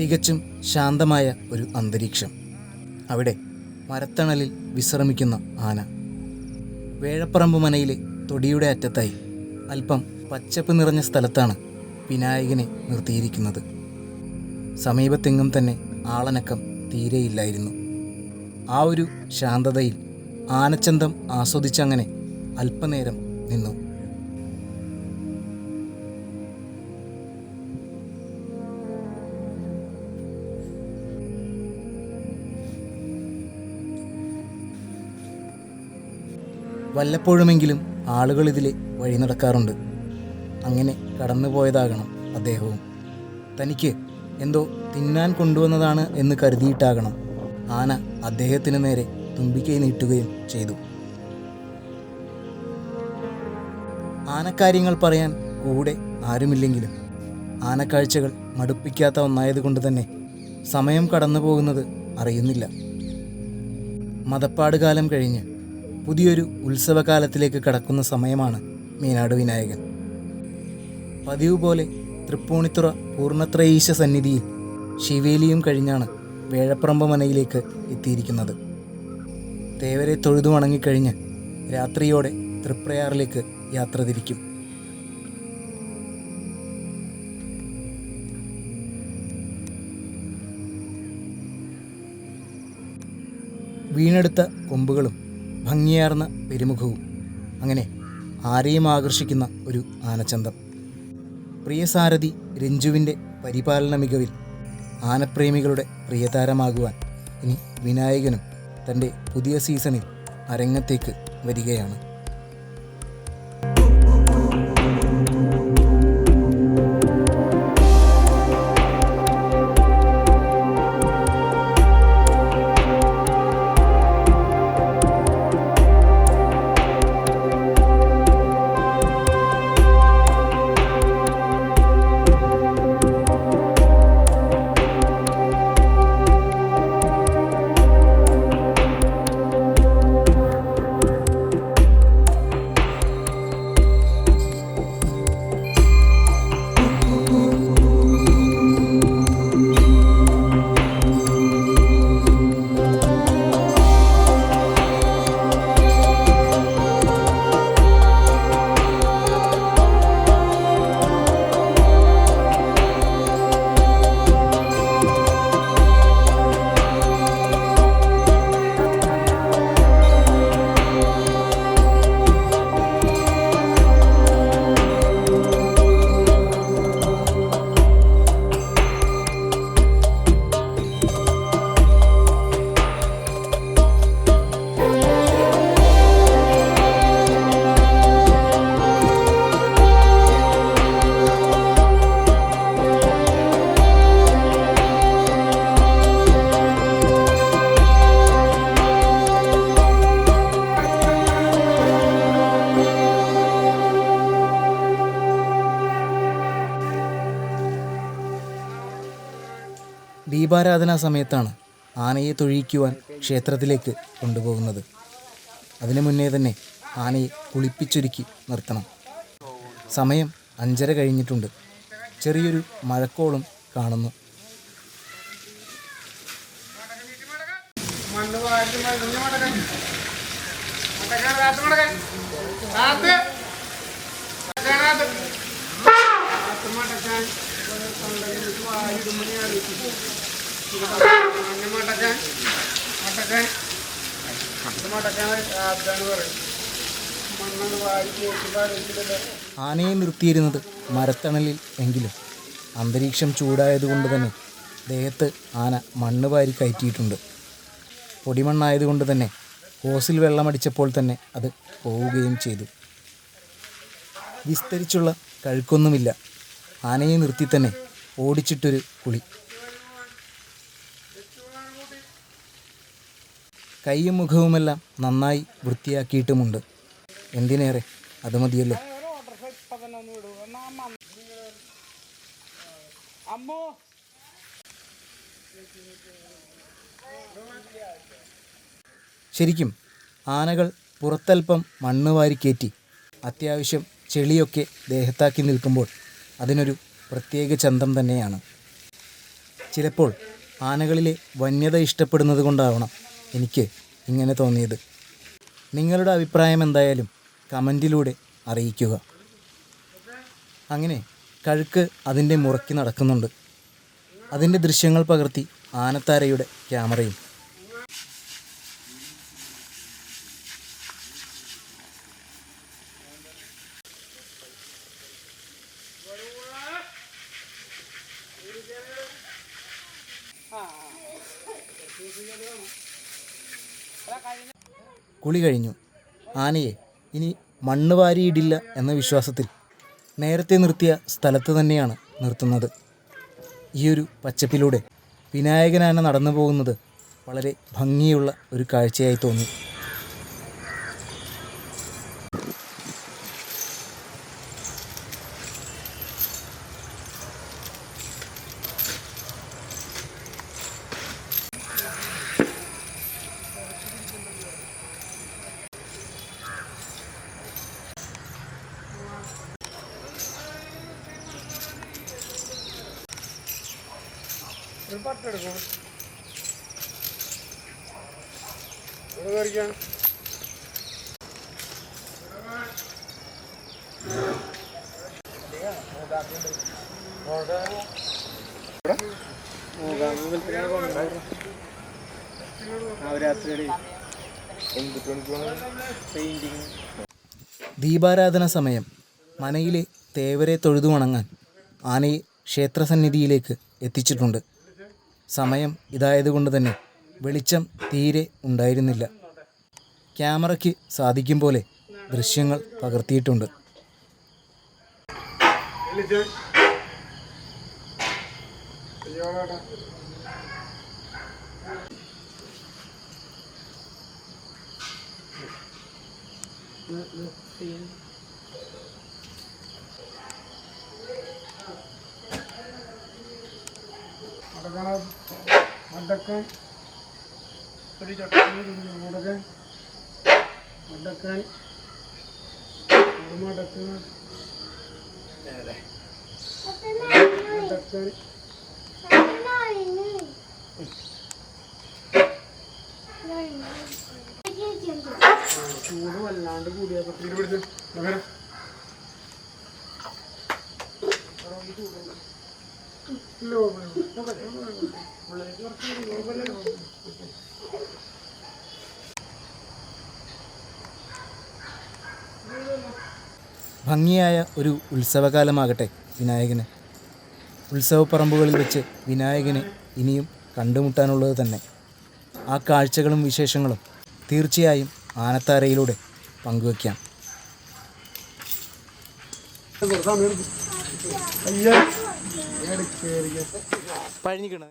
തികച്ചും ശാന്തമായ ഒരു അന്തരീക്ഷം. അവിടെ മരത്തണലിൽ വിശ്രമിക്കുന്ന ആന. വേഴപ്പറമ്പ് മനയിലെ തൊടിയുടെ അറ്റത്തായി അല്പം പച്ചപ്പ് നിറഞ്ഞ സ്ഥലത്താണ് വിനായകനെ നിർത്തിയിരിക്കുന്നത്. സമീപത്തെങ്ങും തന്നെ ആളനക്കം തീരെയില്ലായിരുന്നു. ആ ഒരു ശാന്തതയിൽ ആനച്ചന്തം ആസ്വദിച്ചങ്ങനെ അല്പനേരം നിന്നു. വല്ലപ്പോഴുമെങ്കിലും ആളുകൾ ഇതിൽ വഴി നടക്കാറുണ്ട്. അങ്ങനെ കടന്നുപോയതാകണം അദ്ദേഹവും. തനിക്ക് എന്തോ തിന്നാൻ കൊണ്ടുവന്നതാണ് എന്ന് കരുതിയിട്ടാകണം ആന അദ്ദേഹത്തിന് നേരെ തുമ്പിക്കൈ നീട്ടുകയും ചെയ്തു. ആനക്കാര്യങ്ങൾ പറയാൻ കൂടെ ആരുമില്ലെങ്കിലും ആനക്കാഴ്ചകൾ മടുപ്പിക്കാത്ത ഒന്നായതുകൊണ്ട് തന്നെ സമയം കടന്നു പോകുന്നത് അറിയുന്നില്ല. മതപ്പാട് കാലം കഴിഞ്ഞ് പുതിയൊരു ഉത്സവകാലത്തിലേക്ക് കടക്കുന്ന സമയമാണ് മീനാട് വിനായകൻ. പതിവ് പോലെ തൃപ്പൂണിത്തുറ പൂർണത്രയീശ സന്നിധിയിൽ ശിവേലിയും കഴിഞ്ഞാണ് വേഴപ്രമ്പ മനയിലേക്ക് എത്തിയിരിക്കുന്നത്. തേവരെ തൊഴുതു വണങ്ങിക്കഴിഞ്ഞ് രാത്രിയോടെ തൃപ്രയാറിലേക്ക് യാത്ര തിരിക്കും. വീണെടുത്ത കൊമ്പുകളും ഭംഗിയാർന്ന പെരുമുഖവും അങ്ങനെ ആരെയും ആകർഷിക്കുന്ന ഒരു ആനച്ചന്തം. പ്രിയസാരഥി രഞ്ജുവിന്റെ പരിപാലന മികവിൽ ആനപ്രേമികളുടെ പ്രിയതാരമാകുവാൻ ഇനി വിനായകനും തന്റെ പുതിയ സീസണിൽ അരങ്ങത്തേക്ക് വരികയാണ്. ദീപാരാധനാ സമയത്താണ് ആനയെ തൊഴിയിക്കുവാൻ ക്ഷേത്രത്തിലേക്ക് കൊണ്ടുപോകുന്നത്. അതിനു മുന്നേ തന്നെ ആനയെ കുളിപ്പിച്ചൊരുക്കി നിർത്തണം. സമയം അഞ്ചര കഴിഞ്ഞിട്ടുണ്ട്. ചെറിയൊരു മഴക്കോളും കാണുന്നു. മണ്ണ് ആനയെ നിർത്തിയിരുന്നത് മരത്തണലിൽ എങ്കിലും അന്തരീക്ഷം ചൂടായതുകൊണ്ട് തന്നെ ദേഹത്ത് ആന മണ്ണ് വാരി കയറ്റിയിട്ടുണ്ട്. പൊടിമണ്ണായതുകൊണ്ട് തന്നെ ഹോസിൽ വെള്ളമടിച്ചപ്പോൾ തന്നെ അത് പോവുകയും ചെയ്തു. വിസ്തരിച്ചുള്ള കഴുക്കൊന്നുമില്ല. ആനയെ നിർത്തി തന്നെ ഓടിച്ചിട്ടൊരു കുളി. കൈയും മുഖവുമെല്ലാം നന്നായി വൃത്തിയാക്കിയിട്ടുമുണ്ട്. എന്തിനേറെ? അത് മതിയല്ലോ. ശരിക്കും ആനകൾ പുറത്തൽപ്പം മണ്ണ് വാരിക്കയറ്റി അത്യാവശ്യം ചെളിയൊക്കെ ദേഹത്താക്കി നിൽക്കുമ്പോൾ അതിനൊരു പ്രത്യേക ചന്തം തന്നെയാണ്. ചിലപ്പോൾ ആനകളിലെ വന്യത ഇഷ്ടപ്പെടുന്നത് കൊണ്ടാവണം. എനിക്ക് ഇങ്ങനെ തോന്നിയത്. നിങ്ങളുടെ അഭിപ്രായം എന്തായാലും കമന്റിലൂടെ അറിയിക്കുക. അങ്ങനെ കഴുക്ക് അതിന്റെ മുറക്കി നടക്കുന്നുണ്ട്. അതിന്റെ ദൃശ്യങ്ങൾ പകർത്തി ആനത്താരയുടെ ക്യാമറയും. കുളി കഴിഞ്ഞു. ആനയെ ഇനി മണ്ണ് വാരിയിടില്ല എന്ന വിശ്വാസത്തിൽ നേരത്തെ നിർത്തിയ സ്ഥലത്ത് തന്നെയാണ് നിർത്തുന്നത്. ഈയൊരു പച്ചപ്പിലൂടെ വിനായകനാന നടന്നു പോകുന്നത് വളരെ ഭംഗിയുള്ള ഒരു കാഴ്ചയായി തോന്നി. ഒരു പട്ടെടുക്കും ഇവിടെ കയറിക്കാം ദീപാരാധന സമയം. മനയിലെ തേവരെ തൊഴുതു വണങ്ങാൻ ആനയെ ക്ഷേത്രസന്നിധിയിലേക്ക് എത്തിച്ചിട്ടുണ്ട്. സമയം ഇതായതുകൊണ്ട് തന്നെ വെളിച്ചം തീരെ ഉണ്ടായിരുന്നില്ല. ക്യാമറയ്ക്ക് സാധിക്കും പോലെ ദൃശ്യങ്ങൾ പകർത്തിയിട്ടുണ്ട്. അടക്കണം അടക്കാൻ ഒരു ചട്ടക്കാൻ മുടക്കാൻ മുണ്ടക്കാൻ കുറുമടക്ക ചൂട് വല്ലാണ്ട് കൂടിയാ പത്തിരി പിടിച്ച് നഗരം ഭംഗിയായ ഒരു ഉത്സവകാലമാകട്ടെ വിനായകന്. ഉത്സവപ്പറമ്പുകളിൽ വെച്ച് വിനായകനെ ഇനിയും കണ്ടുമുട്ടാനുള്ളത് തന്നെ. ആ കാഴ്ചകളും വിശേഷങ്ങളും തീർച്ചയായും ആനത്താരയിലൂടെ പങ്കുവയ്ക്കാം. പഴഞ്ഞിക്കണ